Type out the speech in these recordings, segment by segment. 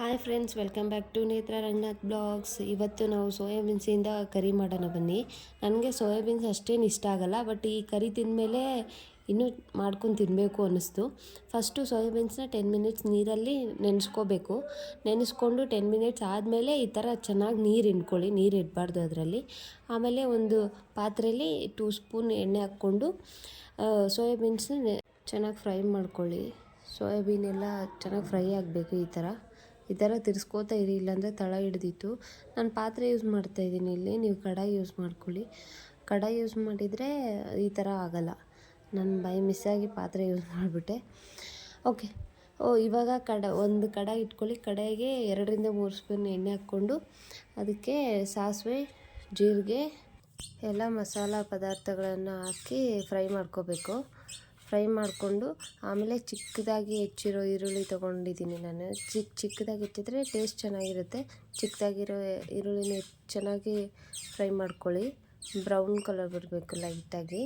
Hi friends welcome back to Netra Ranganath blogs ಇವತ್ತು ನಾವು ಸೋಯಾಬೀನ್ಸಿಂದ ಕರಿ ಮಾಡೋಣ ಬನ್ನಿ. ನನಗೆ ಸೋಯಾಬೀನ್ಸ್ ಅಷ್ಟೇನು ಇಷ್ಟ ಆಗಲ್ಲ ಬಟ್ ಈ ಕರಿ ತಿಂದಮೇಲೆ ಇನ್ನೂ ಮಾಡ್ಕೊಂಡು ತಿನ್ನಬೇಕು ಅನ್ನಿಸ್ತು. ಫಸ್ಟು ಸೋಯಾಬೀನ್ಸ್ನ ಟೆನ್ ಮಿನಿಟ್ಸ್ ನೀರಲ್ಲಿ ನೆನೆಸ್ಕೋಬೇಕು. ನೆನೆಸ್ಕೊಂಡು ಟೆನ್ ಮಿನಿಟ್ಸ್ ಆದಮೇಲೆ ಈ ಥರ ಚೆನ್ನಾಗಿ ನೀರು ಹಿಂಡ್ಕೊಳ್ಳಿ, ನೀರು ಇಡಬಾರ್ದು ಅದರಲ್ಲಿ. ಆಮೇಲೆ ಒಂದು ಪಾತ್ರೆಯಲ್ಲಿ ಟೂ ಸ್ಪೂನ್ ಎಣ್ಣೆ ಹಾಕ್ಕೊಂಡು ಸೋಯಾಬೀನ್ಸ್ನ ಚೆನ್ನಾಗಿ ಫ್ರೈ ಮಾಡ್ಕೊಳ್ಳಿ. ಸೋಯಾಬೀನ್ ಎಲ್ಲ ಚೆನ್ನಾಗಿ ಫ್ರೈ ಆಗಬೇಕು ಈ ಥರ. ಈ ಥರ ತಿರ್ಸ್ಕೋತಾ ಇರಿ, ಇಲ್ಲಾಂದರೆ ತಳ ಹಿಡ್ದಿತ್ತು. ನಾನು ಪಾತ್ರೆ ಯೂಸ್ ಮಾಡ್ತಾ ಇದ್ದೀನಿ ಇಲ್ಲಿ, ನೀವು ಕಡಾಯಿ ಯೂಸ್ ಮಾಡ್ಕೊಳ್ಳಿ. ಕಡಾಯಿ ಯೂಸ್ ಮಾಡಿದರೆ ಈ ಥರ ಆಗಲ್ಲ. ನಾನು ಬೈ ಮಿಸ್ಸಾಗಿ ಪಾತ್ರೆ ಯೂಸ್ ಮಾಡಿಬಿಟ್ಟೆ. ಓಕೆ, ಓ, ಇವಾಗ ಕಡ, ಒಂದು ಕಡಾಯಿ ಇಟ್ಕೊಳ್ಳಿ. ಕಡಾಯಿಗೆ ಎರಡರಿಂದ ಮೂರು ಸ್ಪೂನ್ ಎಣ್ಣೆ ಹಾಕ್ಕೊಂಡು ಅದಕ್ಕೆ ಸಾಸಿವೆ, ಜೀರಿಗೆ, ಎಲ್ಲ ಮಸಾಲ ಪದಾರ್ಥಗಳನ್ನು ಹಾಕಿ ಫ್ರೈ ಮಾಡ್ಕೋಬೇಕು. ಫ್ರೈ ಮಾಡಿಕೊಂಡು ಆಮೇಲೆ ಚಿಕ್ಕದಾಗಿ ಹೆಚ್ಚಿರೋ ಈರುಳ್ಳಿ ತೊಗೊಂಡಿದ್ದೀನಿ ನಾನು. ಚಿಕ್ಕ ಚಿಕ್ಕದಾಗಿ ಹೆಚ್ಚಿದ್ರೆ ಟೇಸ್ಟ್ ಚೆನ್ನಾಗಿರುತ್ತೆ. ಚಿಕ್ಕದಾಗಿರೋ ಈರುಳ್ಳಿನ ಚೆನ್ನಾಗಿ ಫ್ರೈ ಮಾಡ್ಕೊಳ್ಳಿ. ಬ್ರೌನ್ ಕಲರ್ ಬರಬೇಕು ಲೈಟಾಗಿ.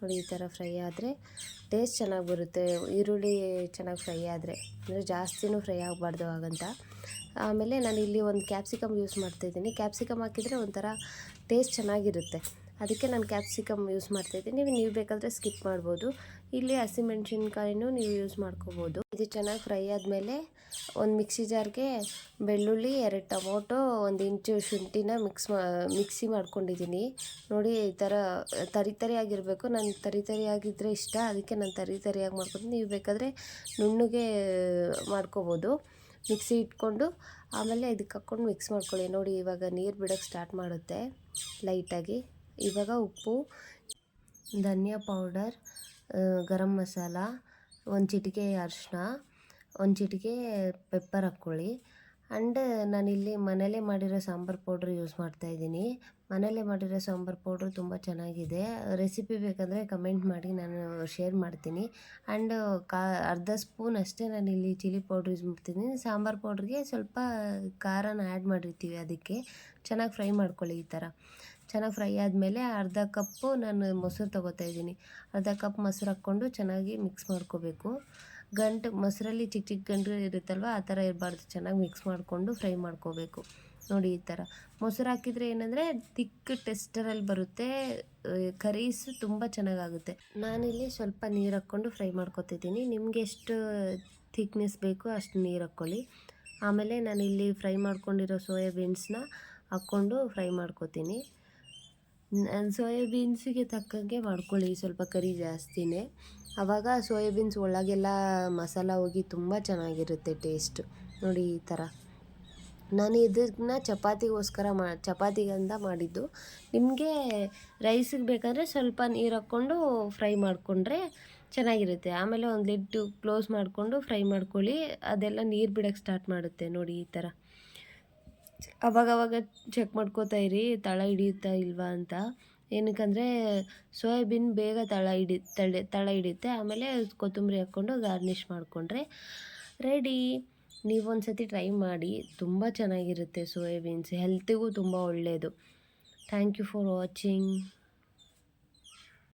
ನೋಡಿ, ಈ ಥರ ಫ್ರೈ ಆದರೆ ಟೇಸ್ಟ್ ಚೆನ್ನಾಗಿ ಬರುತ್ತೆ. ಈರುಳ್ಳಿ ಚೆನ್ನಾಗಿ ಫ್ರೈ ಆದರೆ. ಅಂದರೆ ಜಾಸ್ತಿನೂ ಫ್ರೈ ಆಗಬಾರ್ದು ಹಾಗಂತ. ಆಮೇಲೆ ನಾನು ಇಲ್ಲಿ ಒಂದು ಕ್ಯಾಪ್ಸಿಕಮ್ ಯೂಸ್ ಮಾಡ್ತಾಯಿದ್ದೀನಿ ಕ್ಯಾಪ್ಸಿಕಮ್ ಹಾಕಿದರೆ ಒಂಥರ ಟೇಸ್ಟ್ ಚೆನ್ನಾಗಿರುತ್ತೆ. ಅದಕ್ಕೆ ನಾನು ಕ್ಯಾಪ್ಸಿಕಮ್ ಯೂಸ್ ಮಾಡ್ತಾಯಿದ್ದೀನಿ ನೀವು ನೀವು ಬೇಕಾದರೆ ಸ್ಕಿಪ್ ಮಾಡ್ಬೋದು. ಇಲ್ಲಿ ಹಸಿಮೆಣ್ಸಿನ್ಕಾಯಿನೂ ನೀವು ಯೂಸ್ ಮಾಡ್ಕೋಬೋದು. ಇದು ಚೆನ್ನಾಗಿ ಫ್ರೈ ಆದಮೇಲೆ ಒಂದು ಮಿಕ್ಸಿ ಜಾರ್ಗೆ ಬೆಳ್ಳುಳ್ಳಿ, ಎರಡು ಟೊಮೊಟೊ, ಒಂದು ಇಂಚು ಶುಂಠಿನ ಮಿಕ್ಸ್ ಮಿಕ್ಸಿ ಮಾಡ್ಕೊಂಡಿದ್ದೀನಿ. ನೋಡಿ ಈ ಥರ ತರಿ ತರಿಯಾಗಿರಬೇಕು ನಾನು ತರಿ ತರಿಯಾಗಿದ್ದರೆ ಇಷ್ಟ. ಅದಕ್ಕೆ ನಾನು ತರಿ ತರಿಯಾಗಿ ಮಾಡ್ಕೊತೀನಿ. ನೀವು ಬೇಕಾದರೆ ನುಣ್ಣಗೆ ಮಾಡ್ಕೋಬೋದು. ಮಿಕ್ಸಿ ಇಟ್ಕೊಂಡು ಆಮೇಲೆ ಇದಕ್ಕೆ ಹಾಕ್ಕೊಂಡು ಮಿಕ್ಸ್ ಮಾಡ್ಕೊಳ್ಳಿ. ನೋಡಿ ಇವಾಗ ನೀರು ಬಿಡೋಕ್ಕೆ ಸ್ಟಾರ್ಟ್ ಮಾಡುತ್ತೆ. ಲೈಟಾಗಿ ಇವಾಗ ಉಪ್ಪು, ಧನಿಯಾ ಪೌಡರ್ ಗರಂ ಮಸಾಲ, ಒಂದು ಚಿಟಿಕೆ ಅರಿಶಿನ ಒಂದು ಚಿಟಿಕೆ ಪೆಪ್ಪರ್ ಹಾಕ್ಕೊಳ್ಳಿ. ಆ್ಯಂಡ್ ನಾನಿಲ್ಲಿ ಮನೇಲೇ ಮಾಡಿರೋ ಸಾಂಬಾರು ಪೌಡ್ರ್ ಯೂಸ್ ಮಾಡ್ತಾಯಿದ್ದೀನಿ ಮನೇಲೇ ಮಾಡಿರೋ ಸಾಂಬಾರು ಪೌಡ್ರ್ ತುಂಬ ಚೆನ್ನಾಗಿದೆ. ರೆಸಿಪಿ ಬೇಕಂದರೆ ಕಮೆಂಟ್ ಮಾಡಿ ನಾನು ಶೇರ್ ಮಾಡ್ತೀನಿ. ಆ್ಯಂಡ್ ಕಾ, ಅರ್ಧ ಸ್ಪೂನ್ ಅಷ್ಟೇ ನಾನಿಲ್ಲಿ ಚಿಲ್ಲಿ ಪೌಡ್ರ್ ಯೂಸ್ ಮಾಡ್ತೀನಿ ಸಾಂಬಾರು ಪೌಡ್ರಿಗೆ ಸ್ವಲ್ಪ ಖಾರನ ಆ್ಯಡ್ ಮಾಡಿರ್ತೀವಿ ಅದಕ್ಕೆ. ಚೆನ್ನಾಗಿ ಫ್ರೈ ಮಾಡ್ಕೊಳ್ಳಿ ಈ ಥರ ಚೆನ್ನಾಗಿ ಫ್ರೈ ಆದಮೇಲೆ ಅರ್ಧ ಕಪ್ಪು ನಾನು ಮೊಸರು ತೊಗೋತಾ ಇದ್ದೀನಿ. ಅರ್ಧ ಕಪ್ ಮೊಸರು ಹಾಕ್ಕೊಂಡು ಚೆನ್ನಾಗಿ ಮಿಕ್ಸ್ ಮಾಡ್ಕೋಬೇಕು. ಗಂಟು, ಮೊಸರಲ್ಲಿ ಚಿಕ್ಕ ಚಿಕ್ಕ ಗಂಟು ಇರುತ್ತಲ್ವ, ಆ ಥರ ಇರಬಾರ್ದು. ಚೆನ್ನಾಗಿ ಮಿಕ್ಸ್ ಮಾಡಿಕೊಂಡು ಫ್ರೈ ಮಾಡ್ಕೋಬೇಕು. ನೋಡಿ ಈ ಥರ. ಮೊಸರು ಹಾಕಿದರೆ ಏನಂದರೆ ತಿಕ್ ಟೆಸ್ಟರಲ್ಲಿ ಬರುತ್ತೆ. ಕರೀಸ್ ತುಂಬ ಚೆನ್ನಾಗಾಗುತ್ತೆ. ನಾನಿಲ್ಲಿ ಸ್ವಲ್ಪ ನೀರು ಹಾಕ್ಕೊಂಡು ಫ್ರೈ ಮಾಡ್ಕೊತಿದ್ದೀನಿ. ನಿಮಗೆ ಎಷ್ಟು ಥಿಕ್ನೆಸ್ ಬೇಕು ಅಷ್ಟು ನೀರು ಹಾಕ್ಕೊಳ್ಳಿ. ಆಮೇಲೆ ನಾನಿಲ್ಲಿ ಫ್ರೈ ಮಾಡ್ಕೊಂಡಿರೋ ಸೋಯಾಬೀನ್ಸ್ನ ಹಾಕ್ಕೊಂಡು ಫ್ರೈ ಮಾಡ್ಕೊತೀನಿ. ಸೋಯಾಬೀನ್ಸಿಗೆ ತಕ್ಕಂಗೆ ಮಾಡ್ಕೊಳ್ಳಿ ಸ್ವಲ್ಪ ಕರಿ ಜಾಸ್ತಿನೇ. ಆವಾಗ ಸೋಯಾಬೀನ್ಸ್ ಒಳಗೆಲ್ಲ ಮಸಾಲ ಹೋಗಿ ತುಂಬ ಚೆನ್ನಾಗಿರುತ್ತೆ ಟೇಸ್ಟ್. ನೋಡಿ ಈ ಥರ. ನಾನು ಇದನ್ನ ಚಪಾತಿಗೋಸ್ಕರ ಮಾ ಚಪಾತಿಗಂತ ಮಾಡಿದ್ದು. ನಿಮಗೆ ರೈಸಿಗೆ ಬೇಕಾದರೆ ಸ್ವಲ್ಪ ನೀರು ಹಾಕ್ಕೊಂಡು ಫ್ರೈ ಮಾಡಿಕೊಂಡ್ರೆ ಚೆನ್ನಾಗಿರುತ್ತೆ. ಆಮೇಲೆ ಒಂದು ಲಿಡ್ಡು ಕ್ಲೋಸ್ ಮಾಡಿಕೊಂಡು ಫ್ರೈ ಮಾಡ್ಕೊಳ್ಳಿ. ಅದೆಲ್ಲ ನೀರು ಬಿಡೋಕ್ಕೆ ಸ್ಟಾರ್ಟ್ ಮಾಡುತ್ತೆ ನೋಡಿ ಈ ಥರ. ಅವಾಗವಾಗ ಚೆಕ್ ಮಾಡ್ಕೋತಾ ಇರಿ, ತಳ ಹಿಡಿಯುತ್ತಾ ಇಲ್ವಾ ಅಂತ. ಏನಕ್ಕಂದರೆ, ಸೋಯಾಬೀನ್ ಬೇಗ ತಳ ಹಿಡಿ ತಳೆ ತಳ ಹಿಡಿಯುತ್ತೆ. ಆಮೇಲೆ ಕೊತ್ತಂಬರಿ ಹಾಕ್ಕೊಂಡು ಗಾರ್ನಿಷ್ ಮಾಡಿಕೊಂಡ್ರೆ ರೆಡಿ ನೀವು ಸತಿ ಟ್ರೈ ಮಾಡಿ, ತುಂಬ ಚೆನ್ನಾಗಿರುತ್ತೆ ಸೋಯಾಬೀನ್ಸ್. ಹೆಲ್ತಿಗೂ ತುಂಬ ಒಳ್ಳೆಯದು ಥ್ಯಾಂಕ್ ಯು ಫಾರ್ ವಾಚಿಂಗ್